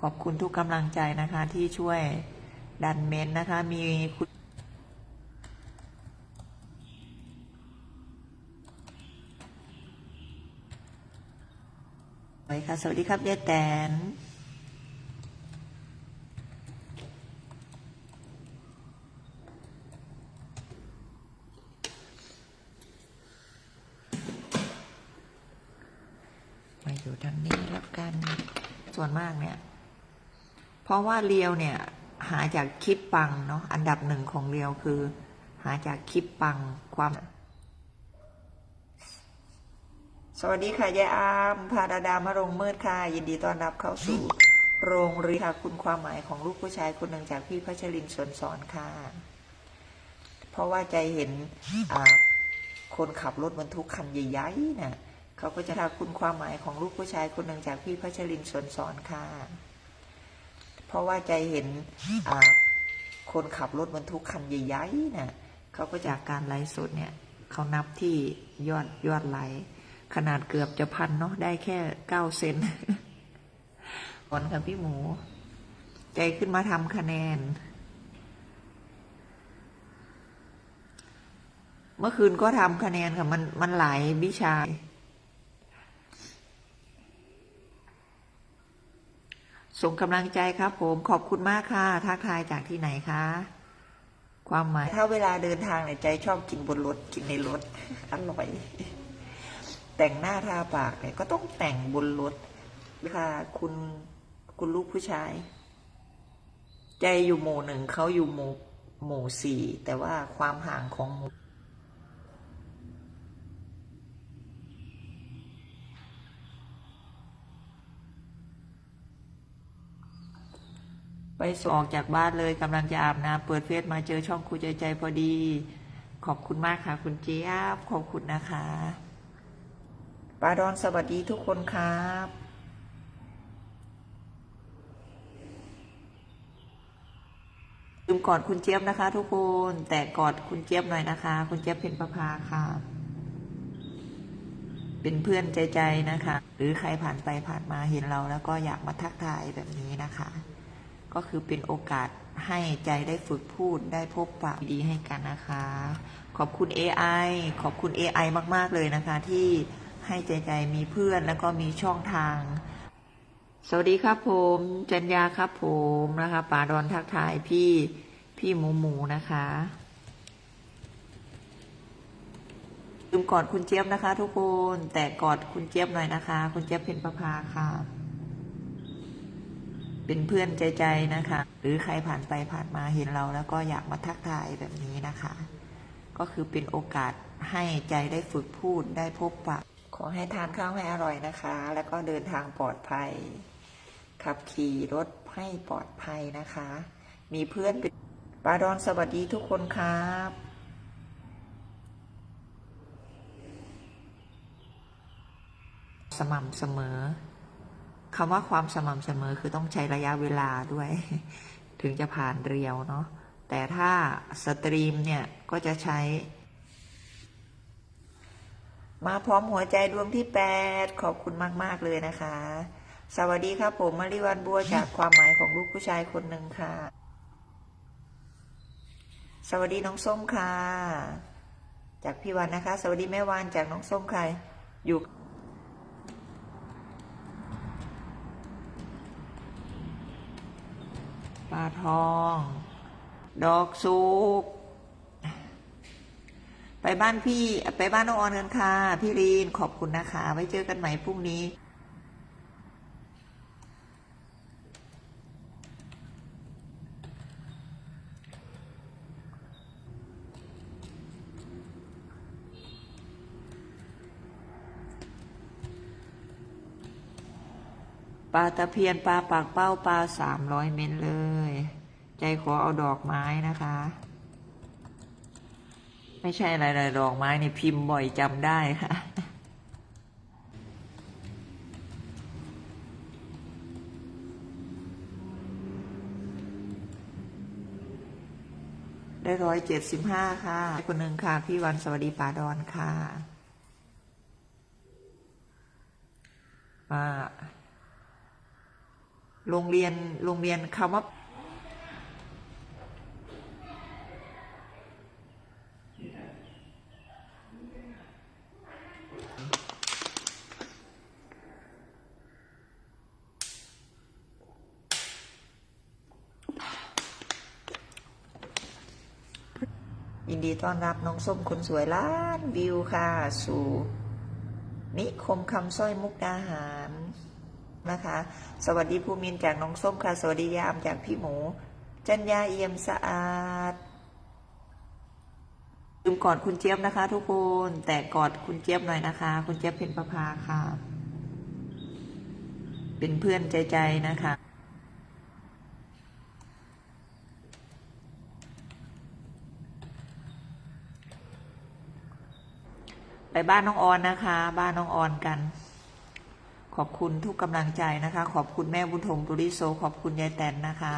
ขอบคุณทุกกำลังใจนะคะที่ช่วยดันเมนนะคะ มีคุณสวัสดีค่ะ สวัสดีครับยายแตนมาอยู่ทางนี้แล้วกัน ส่วนมากเนี่ย เพราะว่าเรียวเนี่ยหาจากคลิปปังเนาะอันดับหนึ่งของเรียวคือ หาจากคลิปปังความ สวัสดีค่ะยายอามพาดาดามารงมืดค่ะ ยินดีต้อนรับเข้าสู่ โรงเรียนค่ะคุณความหมายของลูกผู้ชายคนหนึ่งจากพี่พัชรินทร์สวนสอนค่ะ เพราะว่าใจเห็นคนขับรถบรรทุกคันใหญ่ๆน่ะเขาก็จะทาคุณความหมายของลูกผู้ชายคนหนึ่งจากพี่พัชรินทร์สวนสอนค่ะ เพราะว่าใจเห็นคนขับรถบรรทุกคันใหญ่ๆน่ะเขาก็จากการไลฟ์สดเนี่ยเขานับที่ยอดยอดไลค์ขนาดเกือบจะพันเนาะได้แค่เก้าเซนก่อนค่ะพี่หมู ใจขึ้นมาทำคะแนน เมื่อคืนก็ทำคะแนนค่ะมันมันหลายวิชา ส่งกำลังใจครับผมขอบคุณมากค่ะทักทายจากที่ไหนคะความหมายถ้าเวลาเดินทางเนี่ยใจชอบกินบนรถกินในรถอร่อย แต่งหน้าทาปากเนี่ยก็ต้องแต่งบนรถค่ะคุณคุณลูกผู้ชาย ใจอยู่หมู่หนึ่งเขาอยู่หมู่หมู่สี่แต่ว่าความห่างของหมู่ ไปส่งออกจากบ้านเลยกำลังจะอาบน้ำเปิดเฟซมาเจอช่องคุยใจใจพอดี ขอบคุณมากค่ะ คุณเจี๊ยบขอบคุณนะคะปาดอนสวัสดีทุกคนครับลืมกอดคุณเจี๊ยบนะคะ ทุกคน แต่กอดคุณเจี๊ยบหน่อยนะคะ คุณเจี๊ยบเพนประภาค่ะ เป็นเพื่อนใจใจนะคะ หรือใครผ่านไปผ่านมาเห็นเราแล้วก็อยากมาทักทายแบบนี้นะคะ ก็คือเป็นโอกาสให้ใจได้ฝึกพูดได้พบปะดีให้กันนะคะ ขอบคุณ AI ขอบคุณ AI มาก ๆ เลยนะคะ ที่ให้ใจใจมีเพื่อนแล้วก็มีช่องทาง สวัสดีครับผม จัญญาครับผมนะคะป่าดอนทักทายพี่พี่หมูหมูนะคะลืมกอดคุณเจี๊ยบนะคะ ทุกคนแต่กอดคุณเจี๊ยบหน่อยนะคะ คุณเจี๊ยบเพนประภาค่ะ เป็นเพื่อนใจใจนะคะ หรือใครผ่านไปผ่านมาเห็นเราแล้วก็อยากมาทักทายแบบนี้นะคะ ก็คือเป็นโอกาสให้ใจได้ฝึกพูดได้พบปะ ขอให้ทานข้าวให้อร่อยนะคะ แล้วก็เดินทางปลอดภัย ขับขี่รถให้ปลอดภัยนะคะ มีเพื่อนเป็นปาดอนสวัสดีทุกคนครับสม่ำเสมอ คำว่าความสม่ำเสมอคือต้องใช้ระยะเวลาด้วย ถึงจะผ่านเรียวเนาะแต่ถ้าสตรีมเนี่ย ก็จะใช้ มาพร้อมหัวใจดวงที่แปดขอบคุณมาก ๆ เลยนะคะ สวัสดีครับผมมาริวันบัวจากความหมายของลูกผู้ชายคนหนึ่งค่ะ สวัสดีน้องส้มค่ะ จากพี่วันนะคะ สวัสดีแม่วานจากน้องส้มใครอยู่ ปลาทอง ดอกสุกไปบ้านพี่ไปบ้านน้องออนกันค่ะ พี่รีนขอบคุณนะคะ ไว้เจอกันใหม่พรุ่งนี้ ลาตะเพียนปลาปากเป้าปลาสามร้อยเมตรเลย ใจขอเอาดอกไม้นะคะ ไม่ใช่อะไรเลยดอกไม้นี่พิมพ์บ่อยจำได้ค่ะได้ร้อยเจ็ดสิบห้าค่ะคนหนึ่งค่ะ พี่วันสวัสดีป่าดอนค่ะมา โรงเรียนโรงเรียนคำว่ายินดีต้อนรับน้องส้มคนสวยล้านวิวค่ะ สู่นิคมคำสร้อยมุกดาหาร นะคะ สวัสดีภูมินจากน้องส้มค่ะ สวัสดียามจากพี่หมู จัญญาเอี่ยมสะอาดลืมกอดคุณเจี๊ยบนะคะ ทุกคน แต่กอดคุณเจี๊ยบหน่อยนะคะ คุณเจี๊ยบเพ็ญประภาค่ะ เป็นเพื่อนใจใจนะคะไปบ้านน้องออนนะคะ บ้านน้องออนกัน ขอบคุณทุกกำลังใจนะคะ ขอบคุณแม่บุญธงปุริโซ ขอบคุณยายแตนนะคะ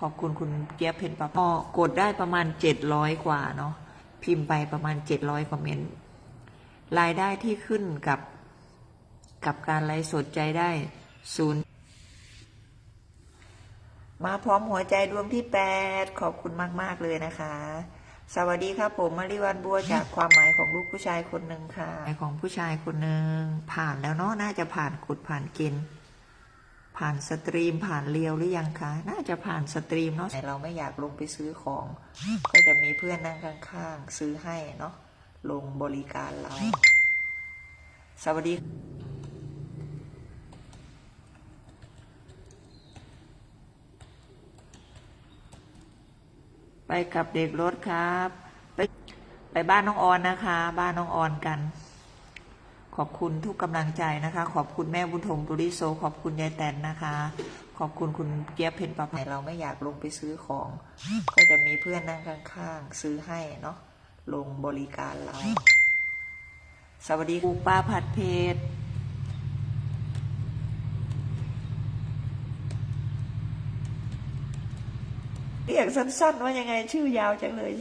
ขอบคุณคุณเจี๊ยบเพนปะพอกดได้ประมาณเจ็ดร้อยกว่าเนาะพิมพ์ไปประมาณเจ็ดร้อยคอมเมนต์รายได้ที่ขึ้นกับกับการไลฟ์สดใจได้ศูนย์มาพร้อมหัวใจดวงที่แปดขอบคุณมาก ๆ เลยนะคะ สวัสดีครับผมมาริวันบัวจากความหมายของลูกผู้ชายคนหนึ่งค่ะหมายของผู้ชายคนหนึ่งผ่านแล้วเนาะน่าจะผ่านกฎผ่านเกณฑ์ผ่านสตรีมผ่านเรียวหรือยังคะน่าจะผ่านสตรีมเนาะแต่เราไม่อยากลงไปซื้อของ ก็จะมีเพื่อนนั่งข้างๆ ซื้อให้เนาะลงบริการเรา สวัสดี ไปกับเด็กรถครับ ไปไปบ้านน้องออนนะคะ บ้านน้องออนกัน ขอบคุณทุกกำลังใจนะคะ ขอบคุณแม่บุญธงปุริโซ ขอบคุณยายแตนนะคะ ขอบคุณคุณเกียบเพนปะไเราไม่อยากลงไปซื้อของ ก็จะมีเพื่อนนั่งข้างๆซื้อให้เนาะลงบริการเรา สวัสดีครูป้าผัดเพชร เรียกสั้นๆว่ายังไงชื่อยาวจังเลย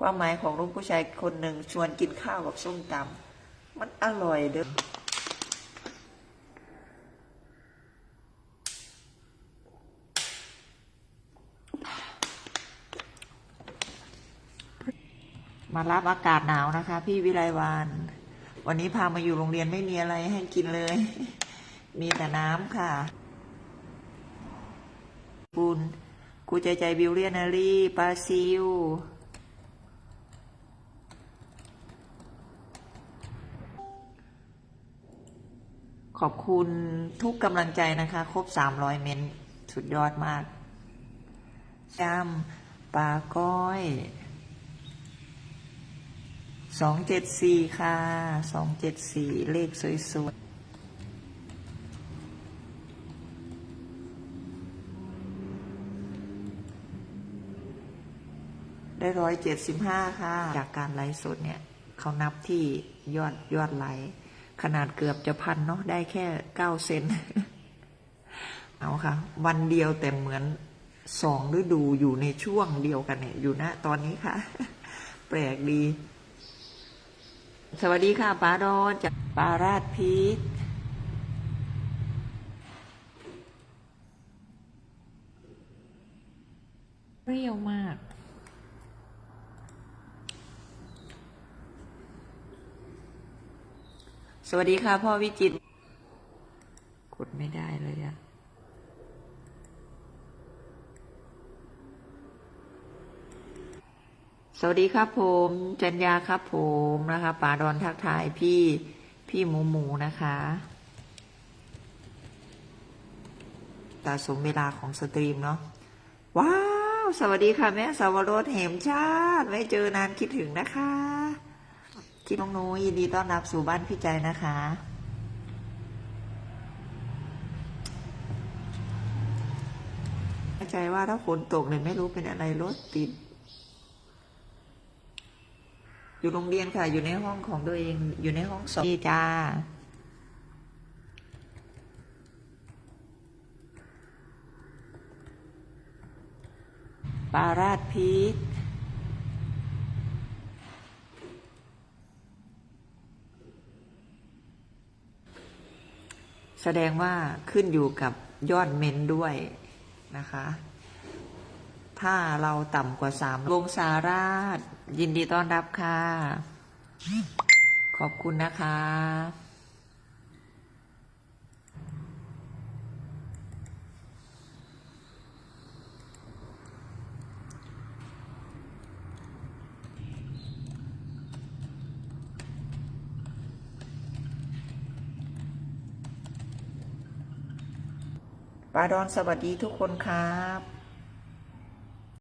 ความหมายของลูกผู้ชายคนหนึ่งชวนกินข้าวกับส้มตำมันอร่อยเด้อมารับอากาศหนาวนะคะ พี่วิไลวานวันนี้พามาอยู่โรงเรียนไม่มีอะไรให้กินเลย มีแต่น้ำค่ะบุญ กูใจใจบิวเลียนารีปาซิล ขอบคุณทุกกำลังใจนะคะ ครบ 300 เมนสุดยอดมากจำปาก้อย 274 ค่ะ 274 เลขสวยๆ ได้ร้อยเจ็ดสิบห้าค่ะ จากการไลฟ์สดเนี่ยเขานับที่ยอดยอดไลค์ขนาดเกือบจะพันเนาะได้แค่เก้าเซนเอาค่ะ วันเดียวแต่เหมือนสองฤดูอยู่ในช่วงเดียวกันเนี่ย อยู่นะตอนนี้ค่ะ แปลกดี สวัสดีค่ะป้าดอนจากปาราดพีกเปรี้ยวมาก สวัสดีค่ะ พ่อวิจิตรกดไม่ได้เลยอะสวัสดีครับผม จัญญาครับผมนะคะป่าดอนทักทายพี่พี่หมูหมูนะคะตาสมเวลาของสตรีมเนาะว้าว สวัสดีค่ะ แม่สาวรสเหมชาติ ไม่เจอนานคิดถึงนะคะ คิดน้องนุ้ยยินดีต้อนรับสู่บ้านพี่ใจนะคะเข้าใจว่าถ้าฝนตกเนี่ยไม่รู้เป็นอะไรรถติด อยู่โรงเรียนค่ะ อยู่ในห้องของตัวเอง อยู่ในห้องสอบนี่จ้าปาราดพีค แสดงว่าขึ้นอยู่กับยอดเมนด้วยนะคะ ถ้าเราต่ำกว่าสามวงสาราช ยินดีต้อนรับค่ะ ขอบคุณนะคะ ปาดอนสวัสดีทุกคนครับ